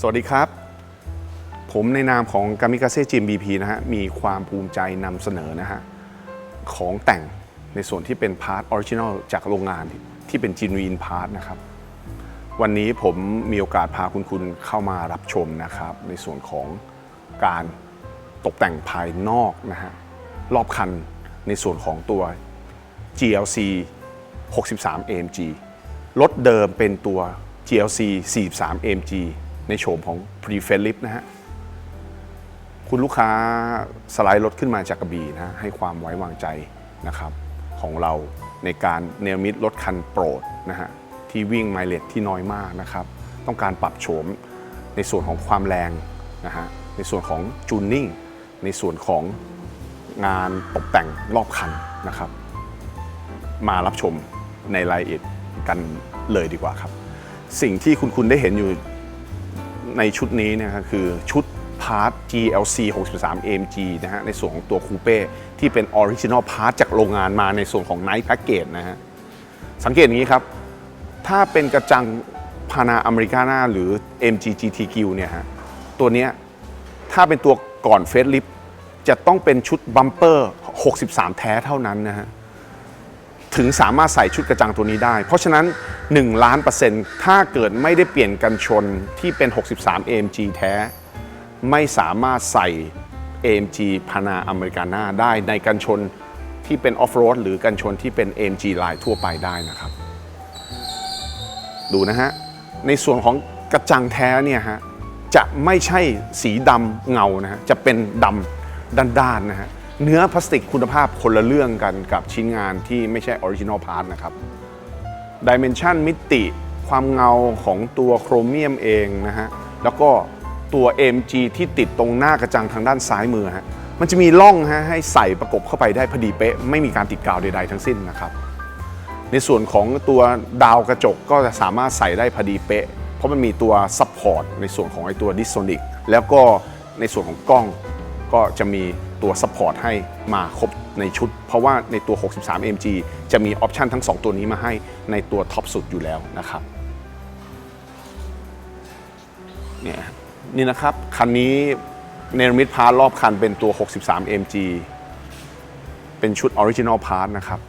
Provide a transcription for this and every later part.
สวัสดีครับ ผมในนามของกามิกาเซ่จิมบีพีนะฮะ มีความภูมิใจนำเสนอนะฮะ ของแต่งในส่วนที่เป็นพาร์ทออริจินอลจากโรงงานที่เป็นจินวีนพาร์ทนะครับ วันนี้ผมมีโอกาสพาคุณคุณเข้ามารับชมนะครับ ในส่วนของการตกแต่งภายนอกนะฮะ รอบคันในส่วนของตัว GLC 63 AMG รถเดิมเป็นตัว GLC 43 AMG ในโฉมของ Pre f a l i p นะฮะ คุณลูกค้าสไลด์รถขึ้นมาจากกระบี่นะฮะให้ความไว้วางใจนะครับของเราในการเนรมิตรถคันโปรดนะฮะที่วิ่งไมล์เลจที่น้อยมากนะครับ ต้องการปรับโฉมในส่วนของความแรงนะฮะในส่วนของจูนนิ่งในส่วนของงานตกแต่งรอบคันนะครับ มารับชมในรายละเอียดกันเลยดีกว่าครับ สิ่งที่คุณคุณได้เห็นอยู่ ในชุดนี้นยครับคือชุดพาร์ท GLC 63 AMG นะฮะในส่วนของตัวคูเป้ที่เป็นออริจินอลพาร์ทจากโรงงานมาในส่วนของ Night Package นะฮะสังเกตอย่างนี้ครับ ถ้าเป็นกระจังพานาอเมริกานาหรือ MG GTQ เนี่ยฮะตัวเนี้ยถ้าเป็นตัวก่อนเฟสลิฟจะต้องเป็นชุดบัมเปอร์ 63 แท้เท่านั้นนะฮะ ถึงสามารถใส่ชุดกระจังตัวนี้ได้ เพราะฉะนั้น 1 ล้านเปอร์เซ็นต์ถ้าเกิดไม่ได้เปลี่ยนกันชนที่เป็น 63 AMG แท้ ไม่สามารถใส่ AMG พานาอเมริกาน่าได้ในกันชนที่เป็นออฟโรดหรือกันชนที่เป็น AMG ลายทั่วไปได้นะครับ ดูนะฮะ ในส่วนของกระจังแท้เนี่ยฮะ จะไม่ใช่สีดำเงานะฮะ จะเป็นดำด้านๆนะฮะ เนื้อพลาสติกคุณภาพคนละเรื่องกันกับชิ้นงานที่ไม่ใช่ออริจินอลพาร์ทนะครับดิเมนชันมิติความเงาของตัวโครเมียมเองนะฮะ แล้วก็ตัว MG ที่ติดตรงหน้ากระจังทางด้านซ้ายมือฮะ มันจะมีร่องฮะให้ใส่ประกบเข้าไปได้พอดีเป๊ะ ไม่มีการติดกาวใดๆทั้งสิ้นนะครับ ในส่วนของตัวดาวกระจกก็จะสามารถใส่ได้พอดีเป๊ะ เพราะมันมีตัวซัพพอร์ตในส่วนของไอตัวดิสโซนิกแล้วก็ในส่วนของกล้อง ก็จะมีตัวซัพพอร์ตให้มาครบในชุด เพราะว่าในตัว 63 MG จะมีออปชันทั้ง 2 ตัวนี้มาให้ในตัวท็อปสุดอยู่แล้วนะครับเนี่ยนี่นะครับ คันนี้เนรมิตพาร์ทรอบคันเป็นตัว 63 MG เป็นชุดออริจินอลพาร์ทนะครับ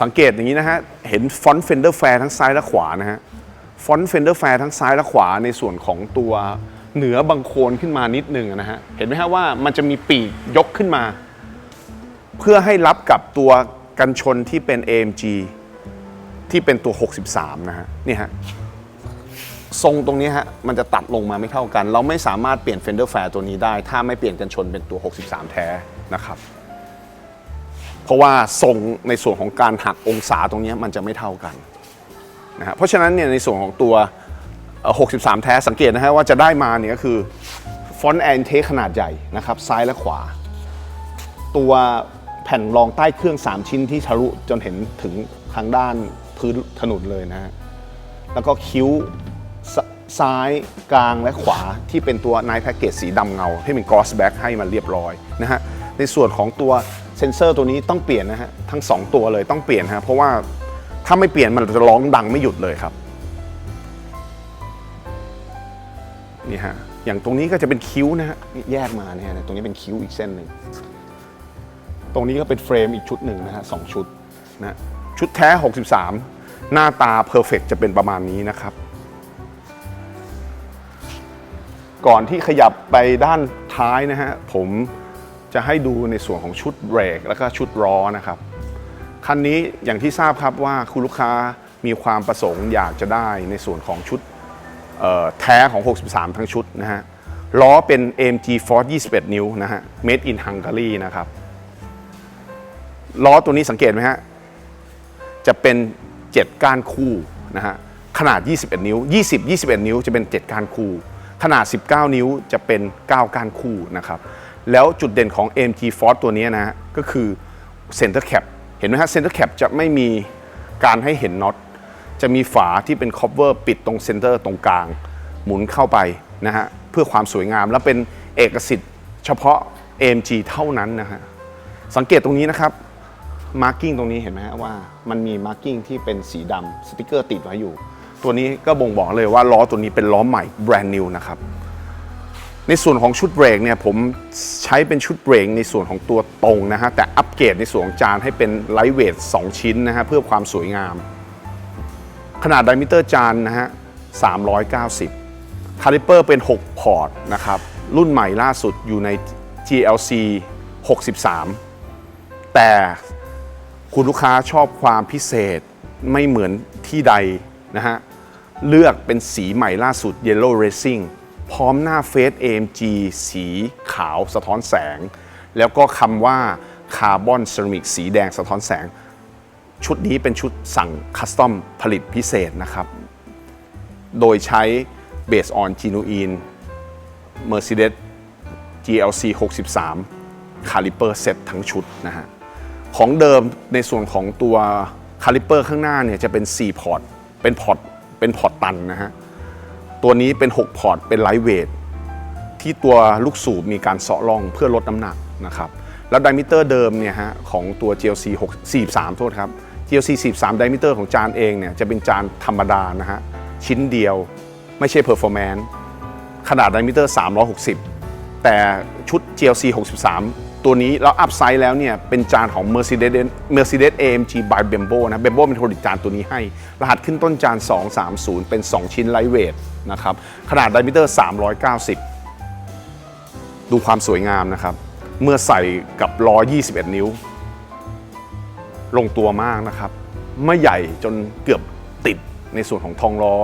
สังเกตอย่างนี้นะฮะ เห็นฟอนต์เฟนเดอร์แฟร์ทั้งซ้ายและขวานะฮะฟอนต์เฟนเดอร์แฟร์ทั้งซ้ายและขวาในส่วนของตัว เหนือบังโคลนขึ้นมานิดนึงนะฮะเห็นไหมฮะว่ามันจะมีปีกยกขึ้นมา เพื่อให้รับกับตัวกันชนที่เป็น AMG ที่เป็นตัว 63 นะฮะนี่ฮะทรงตรงนี้ฮะมันจะตัดลงมาไม่เท่ากัน เราไม่สามารถเปลี่ยนเฟนเดอร์แฟร์ตัวนี้ได้ ถ้าไม่เปลี่ยนกันชนเป็นตัว 63 แท้นะครับ เพราะว่าทรงในส่วนของการหักองศาตรงนี้มันจะไม่เท่ากันนะฮะเพราะฉะนั้นเนี่ยในส่วนของตัว 63 แท้สังเกตนะฮะว่าจะได้มาเนี่ยก็คือฟอนต์แอนเทขนาดใหญ่นะครับ ซ้ายและขวา ตัวแผ่นรองใต้เครื่อง 3 ชิ้นที่ทะลุจนเห็นถึงทางด้านพื้นถนนเลยนะฮะแล้วก็คิ้วซ้ายกลางและขวาที่เป็นตัว Night Package สีดำเงา ให้เป็น Gloss Back ให้มันเรียบร้อยนะฮะในส่วนของตัวเซนเซอร์ตัวนี้ต้องเปลี่ยนนะฮะทั้ง 2 ตัวเลยต้องเปลี่ยนฮะเพราะว่าถ้าไม่เปลี่ยนมันจะร้องดังไม่หยุดเลยครับ นี่ฮะอย่างตรงนี้ก็จะเป็นคิ้วนะฮะแยกมาเนี่ยนะตรงนี้เป็นคิ้วอีกเส้นหนึ่งตรงนี้ก็เป็นเฟรมอีกชุดหนึ่งนะฮะสองชุดนะชุดแท้ 63 หน้าตาเพอร์เฟกจะเป็นประมาณนี้นะครับ ก่อนที่ขยับไปด้านท้ายนะฮะผมจะให้ดูในส่วนของชุดเบรกแล้วก็ชุดล้อนะครับคันนี้อย่างที่ทราบครับว่าคุณลูกค้ามีความประสงค์อยากจะได้ในส่วนของชุด แท้ของ 63 ทั้งชุดนะฮะล้อเป็น AMG Force 21 นิ้วนะฮะ Made in Hungary นะครับ ล้อตัวนี้สังเกตไหมฮะ จะเป็น 7 ก้านคู่นะฮะ ขนาด 21 นิ้ว 20 21 นิ้วจะเป็น 7 ก้านคู่ ขนาด 19 นิ้วจะเป็น 9 ก้านคู่นะครับ แล้วจุดเด่นของ AMG Force ตัวนี้นะฮะ ก็คือ Center Cap เห็นไหมฮะ Center Cap จะไม่มีการให้เห็นน็อต จะมีฝาที่เป็น cover ปิดตรงเซนเตอร์ตรงกลาง หมุนเข้าไปนะฮะเพื่อความสวยงามและเป็นเอกสิทธิ์เฉพาะ AMG เท่านั้นนะฮะสังเกตตรงนี้นะครับมาร์กิ้งตรงนี้เห็นไหมฮะว่ามันมีมาร์กิ้งที่เป็นสีดำสติกเกอร์ติดไว้อยู่ ตัวนี้ก็บ่งบอกเลยว่าล้อตัวนี้เป็นล้อใหม่แบรนด์นิวนะครับในส่วนของชุดเบรกเนี่ยผมใช้เป็นชุดเบรกในส่วนของตัวตรงนะฮะแต่อัปเกรดในส่วนของจานให้เป็นไลท์เวท2ชิ้นนะฮะเพื่อความสวยงาม ขนาดไดมิเตอร์จานนะฮะ 390 คาลิเปอร์เป็น 6 พอร์ตนะครับ รุ่นใหม่ล่าสุดอยู่ใน GLC 63 แต่คุณลูกค้าชอบความพิเศษไม่เหมือนที่ใดนะฮะ เลือกเป็นสีใหม่ล่าสุด Yellow Racing พร้อมหน้าเฟส AMG สีขาวสะท้อนแสง แล้วก็คำว่าคาร์บอนเซรามิกสีแดงสะท้อนแสง ชุดนี้เป็นชุดสั่งคัสตอมผลิตพิเศษนะครับ โดยใช้เบสออนจีนูอิน Mercedes GLC 63คาลิเปอร์เซตทั้งชุดนะฮะ ของเดิมในส่วนของตัวคาลิเปอร์ข้างหน้าเนี่ยจะเป็น 4 พอร์ต เป็นพอร์ต เป็นพอร์ตตันนะฮะ ตัวนี้เป็น 6 พอร์ต เป็นไลท์เวทที่ตัวลูกสูบมีการเสาะล่องเพื่อลดน้ำหนักนะครับ แล้วไดมิเตอร์เดิมเนี่ยฮะของตัว GLC 6 43 โทษครับ GLC 43ไดมิเตอร์ของจานเองเนี่ยจะเป็นจานธรรมดานะฮะ ชิ้นเดียวไม่ใช่ performance ขนาดไดมิเตอร์360 แต่ชุด GLC 63 ตัวนี้เราอัพไซด์แล้วเนี่ยเป็นจานของ Mercedes Mercedes AMG by Bembo นะ Bembo เป็นผลิตจานตัวนี้ให้ รหัสขึ้นต้นจาน 230 เป็น 2 ชิ้นไลท์เวทนะครับ ขนาดไดมิเตอร์390 ดูความสวยงามนะครับ เมื่อใส่กับล้อ21 นิ้ว ลงตัวมากนะครับ ไม่ใหญ่จนเกือบติดในส่วนของทองล้อ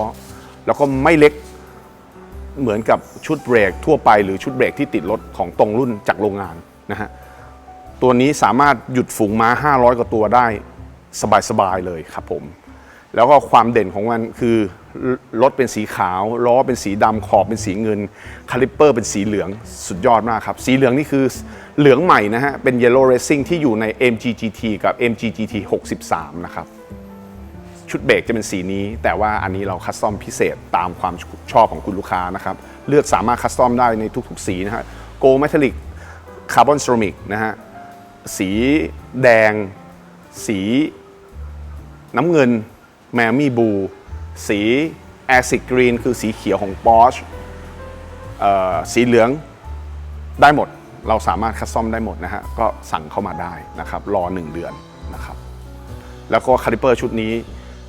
แล้วก็ไม่เล็กเหมือนกับชุดเบรกทั่วไปหรือชุดเบรกที่ติดรถของตรงรุ่นจากโรงงานนะฮะตัวนี้สามารถหยุดฝูงม้า 500 กว่าตัวได้สบายๆเลยครับผม แล้วก็ความเด่นของมันคือ รถเป็นสีขาว ล้อเป็นสีดำขอบเป็นสีเงิน คาลิปเปอร์เป็นสีเหลืองสุดยอดมากครับ สีเหลืองนี่คือเหลืองใหม่นะฮะ เป็น Yellow Racing ที่อยู่ใน MGGT กับ MGGT 63 นะครับ ชุดเบรกจะเป็นสีนี้ แต่ว่าอันนี้เราคัสตอมพิเศษตามความชอบของคุณลูกค้านะครับ เลือกสามารถคัสตอมได้ในทุกๆ สีนะฮะโกลเมทัลลิกคาร์บอนเซรามิกนะฮะสีแดง สีน้ำเงินแมมี่บู สีแอซิดกรีนคือสีเขียวของ Porsche สีเหลืองได้หมด เราสามารถคัสตอมได้หมดนะฮะ ก็สั่งเข้ามาได้นะครับ รอ 1 เดือนนะครับ แล้วก็คาลิเปอร์ชุดนี้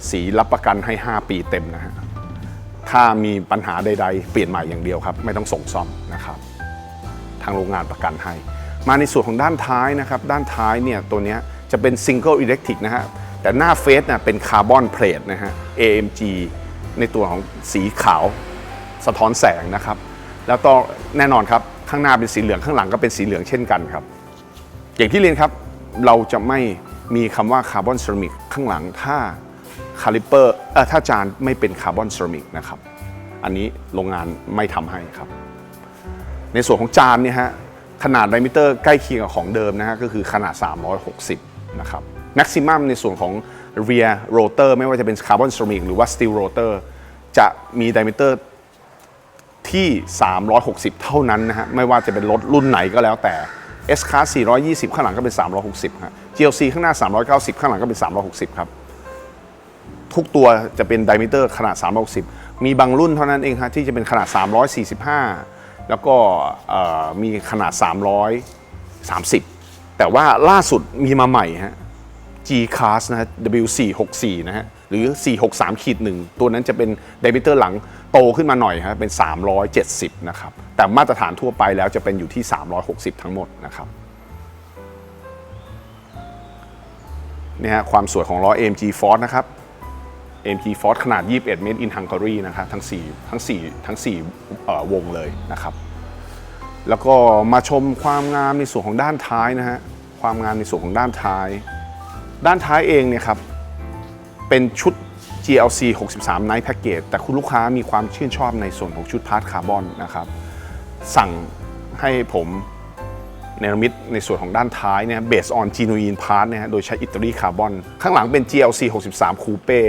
สีรับประกันให้ 5 ปีเต็มนะฮะ ถ้ามีปัญหาใดๆ เปลี่ยนใหม่อย่างเดียวครับ ไม่ต้องส่งซ่อมนะครับ ทางโรงงานประกันให้ มาในส่วนของด้านท้ายนะครับ ด้านท้ายเนี่ยตัวเนี้ยจะเป็นซิงเกิลอิเล็กทริกนะฮะ แต่หน้าเฟสน่ะเป็นคาร์บอนเพลทนะฮะ AMG ในตัวของสีขาวสะท้อนแสงนะครับ แล้วก็แน่นอนครับ ข้างหน้าเป็นสีเหลืองข้างหลังก็เป็นสีเหลืองเช่นกันครับ อย่างที่เรียนครับเราจะไม่มีคำว่าคาร์บอนเซรามิกข้างหลังถ้าคาลิเปอร์เออถ้าจานไม่เป็นคาร์บอนเซรามิกนะครับ อันนี้โรงงานไม่ทำให้ครับ ในส่วนของจานเนี่ยฮะขนาดไดมิเตอร์ใกล้เคียงกับของเดิมนะฮะก็คือขนาด 360 นะครับ แม็กซิมัมในส่วนของ rear rotor ไม่ว่าจะเป็นคาร์บอนเซรามิกหรือว่า steel rotor จะมีไดมิเตอร์ที่ 360 เท่านั้นนะฮะ ไม่ว่าจะเป็นรถรุ่นไหนก็แล้วแต่ S Class 420 ข้างหลังก็เป็น 360ฮะ GLC ข้างหน้า 390 ข้างหลังก็เป็น 360 ครับ ทุกตัวจะเป็นไดมิเตอร์ขนาด 360 มีบางรุ่นเท่านั้นเองฮะที่จะเป็นขนาด 345 แล้วก็มีขนาด 330 แต่ว่าล่าสุดมีมาใหม่ฮะ G Class นะฮะ W464 นะฮะ หรือ 463ขีดหนึ่งตัวนั้นจะเป็นไดมิเตอร์หลังโตขึ้นมาหน่อยฮะ เป็น 370 นะครับ แต่มาตรฐานทั่วไปแล้วจะเป็นอยู่ที่ 360 ทั้งหมดนะครับนี่ฮะความสวยของล้อ AMG Force นะครับ AMG Force ขนาด 21 Made in Hungary นะครับทั้ง 4 ทั้ง 4 ทั้ง4วงเลยนะครับ แล้วก็มาชมความงามในส่วนของด้านท้ายนะฮะ ความงามในส่วนของด้านท้าย ด้านท้ายเองเนี่ยครับ เป็นชุด GLC 63 Night Package แต่คุณลูกค้ามีความชื่นชอบในส่วนของชุดพาร์ทคาร์บอนนะครับ สั่งให้ผมเนรมิตในส่วนของด้านท้ายเนี่ยเบสออนจีโนอินพาร์ทนี่ยฮะโดยใช้อิตาลีคาร์บอนข้างหลังเป็น GLC 63 Coupe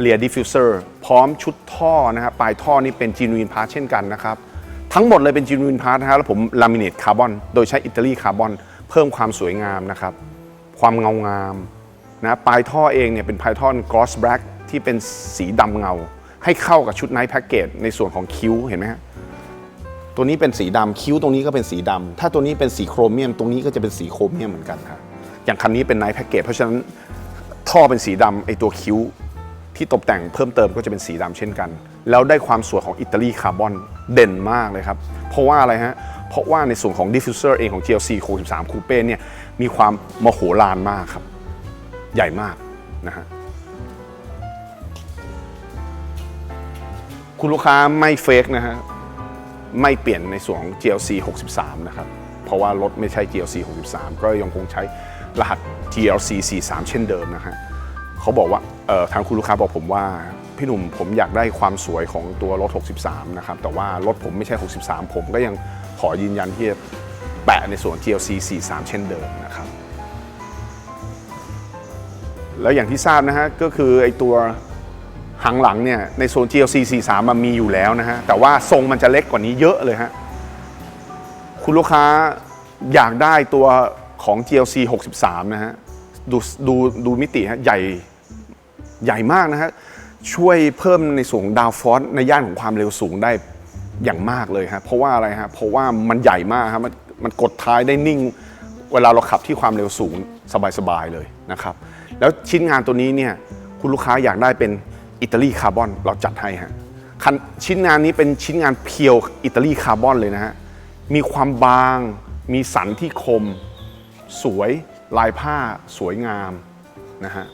เรียดิฟฟิวเซอร์พร้อมชุดท่อนะฮะปลายท่อนี่เป็นจีนูอินพาร์ทเช่นกันนะครับ ทั้งหมดเลยเป็นจีนูอินพาร์ทนะฮะแล้วผมลามิเนตคาร์บอนโดยใช้อิตาลีคาร์บอนเพิ่มความสวยงามนะครับ ความเงางามนะปลายท่อเองเนี่ยเป็นปลายท่อน gloss black ที่เป็นสีดำเงา ให้เข้ากับชุดไนท์แพ็กเกจในส่วนของคิ้วเห็นไหมฮะตัวนี้เป็นสีดำคิ้วตรงนี้ก็เป็นสีดำถ้าตัวนี้เป็นสีโครเมียม ตรงนี้ก็จะเป็นสีโครเมียมเหมือนกันครับอย่างคันนี้เป็นไนท์แพ็กเกจเพราะฉะนั้นท่อเป็นสีดำไอตัวคิ้วที่ตกแต่งเพิ่มเติมก็จะเป็นสีดำเช่นกัน แล้วได้ความสวยของอิตาลีคาร์บอนเด่นมากเลยครับ เพราะว่าอะไรฮะ เพราะว่าในส่วนของดิฟฟิวเซอร์เองของ GLC 63 Coupe เนี่ยมีความมโหฬารมากครับ ใหญ่มากนะฮะคุณลูกค้าไม่เฟกนะฮะไม่เปลี่ยนในส่วนของ GLC 63 นะครับ เพราะว่ารถไม่ใช่ GLC 63 ก็ยังคงใช้รหัส GLC 43 เช่นเดิมนะฮะเขาบอกว่าเอ่อทางคุณลูกค้าบอกผมว่า พี่หนุ่มผมอยากได้ความสวยของตัวรถ 63 นะครับ แต่ว่ารถผมไม่ใช่ 63 ผมก็ยัง ขอยืนยันที่จะแปะในส่วน GLC 43 เช่นเดิมนะครับแล้วอย่างที่ทราบนะฮะก็คือไอตัวหางหลังเนี่ยในโซน GLC 43 มันมีอยู่แล้วนะฮะแต่ว่าทรงมันจะเล็กกว่านี้เยอะเลยฮะคุณลูกค้าอยากได้ตัวของ GLC 63 นะฮะดูดูดูมิติฮะใหญ่ใหญ่มากนะฮะช่วยเพิ่มในส่วนดาวฟอสในย่านของความเร็วสูงได้ อย่างมากเลยฮะเพราะว่าอะไรฮะเพราะว่ามันใหญ่มากครับมันมันกดท้ายได้นิ่ง เวลาเราขับที่ความเร็วสูงสบายๆเลยนะครับ แล้วชิ้นงานตัวนี้เนี่ยคุณลูกค้าอยากได้เป็นอิตาลีคาร์บอนเราจัดให้ฮะคันชิ้นงานนี้เป็นชิ้นงานเพียวอิตาลีคาร์บอนเลยนะฮะมีความบาง มีสันที่คม สวยลายผ้าสวยงามนะฮะ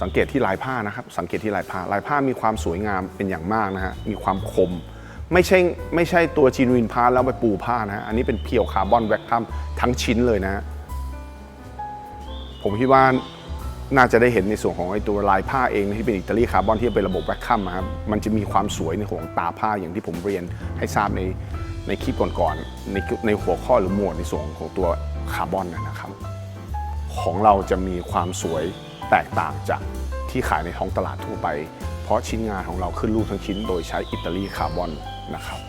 สังเกตที่ลายผ้านะครับ สังเกตที่ลายผ้าลายผ้ามีความสวยงามเป็นอย่างมากนะฮะมีความคม ไม่ใช่ไม่ใช่ตัวจีนวินพาแล้วไปปูผ้านะ อันนี้เป็นเพียวคาร์บอนแวคคัมทั้งชิ้นเลยนะ ผมคิดว่าน่าจะได้เห็นในส่วนของไอ้ตัวลายผ้าเองที่เป็นอิตาลีคาร์บอนที่เป็นระบบแวคคัมอะครับมันจะมีความสวยในของตาผ้าอย่างที่ผมเรียนให้ทราบในในคลิปก่อนๆในในหัวข้อหรือหมวดในส่วนของตัวคาร์บอนนะครับ ของเราจะมีความสวยแตกต่างจากที่ขายในท้องตลาดทั่วไป เพราะชิ้นงานของเราขึ้นรูปทั้งชิ้นโดยใช้อิตาลีคาร์บอน นะครับ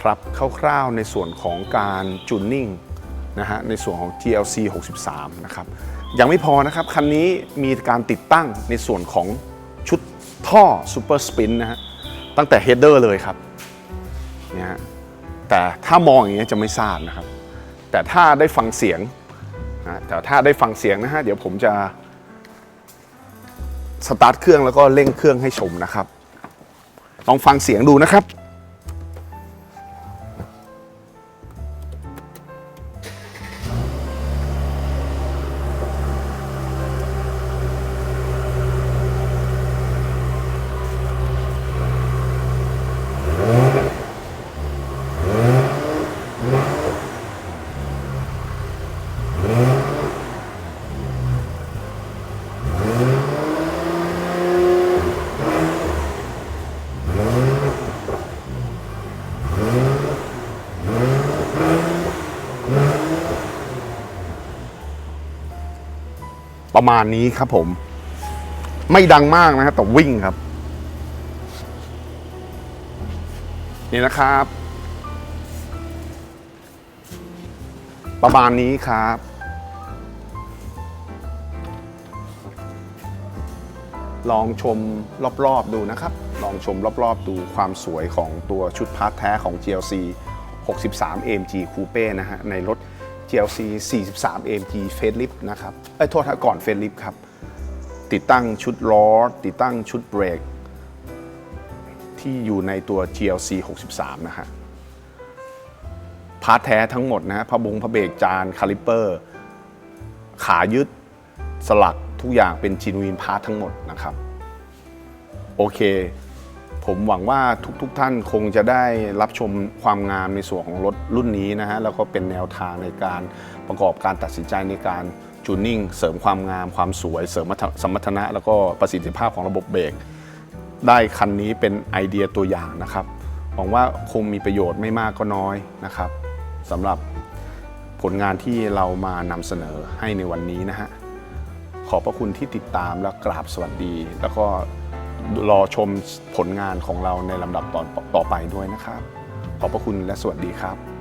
ครับคร่าวๆในส่วนของการจูนนิ่งนะฮะในส่วนของ GLC 63 นะครับ ยังไม่พอนะครับ คันนี้มีการติดตั้งในส่วนของชุดท่อ Super Spin นะฮะตั้งแต่ Header เลยครับเนี่ยฮะแต่ถ้ามองอย่างนี้ยจะไม่ทราบนะครับ แต่ถ้าได้ฟังเสียงนะแต่ถ้าได้ฟังเสียงนะฮะเดี๋ยวผมจะสตาร์ทเครื่องแล้วก็เร่งเครื่องให้ชมนะครับ ลองฟังเสียงดูนะครับ ประมาณนี้ครับผม ไม่ดังมากนะครับแต่วิ่งครับ นี่นะครับ ประมาณนี้ครับลองชมรอบๆดูนะครับ ลองชมรอบๆดูความสวยของตัวชุดพาร์ทแท้ของ GLC 63 AMG Coupe นะฮะ ในรถ GLC 43 AMG Facelift นะครับเอ้โทษฮะก่อน Facelift ครับ ติดตั้งชุดล้อ ติดตั้งชุดเบรก ที่อยู่ในตัว GLC 63 นะฮะพาร์ทแท้ทั้งหมดนะพระบงพระเบรกจานคาลิปเปอร์ ขายึดสลักทุกอย่างเป็นจีนวีนพาร์ททั้งหมดนะครับ โอเค ผมหวังว่าทุกๆทท่านคงจะได้รับชมความงามในส่วนของรถรุ่นนี้นะฮะแล้วก็เป็นแนวทางในการประกอบการตัดสินใจในการจูนนิ่ง เสริมความงามความสวย เสริมสมรรถนะ แล้วก็ประสิทธิภาพของระบบเบรกได้คันนี้เป็นไอเดียตัวอย่างนะครับหวังว่าคงมีประโยชน์ไม่มากก็น้อยนะครับสำหรับผลงานที่เรามานำเสนอให้ในวันนี้นะฮะขอบพระคุณที่ติดตามและกราบสวัสดี แล้วก็ รอชมผลงานของเราในลำดับตอนต่อไปด้วยนะครับ ขอบพระคุณและสวัสดีครับ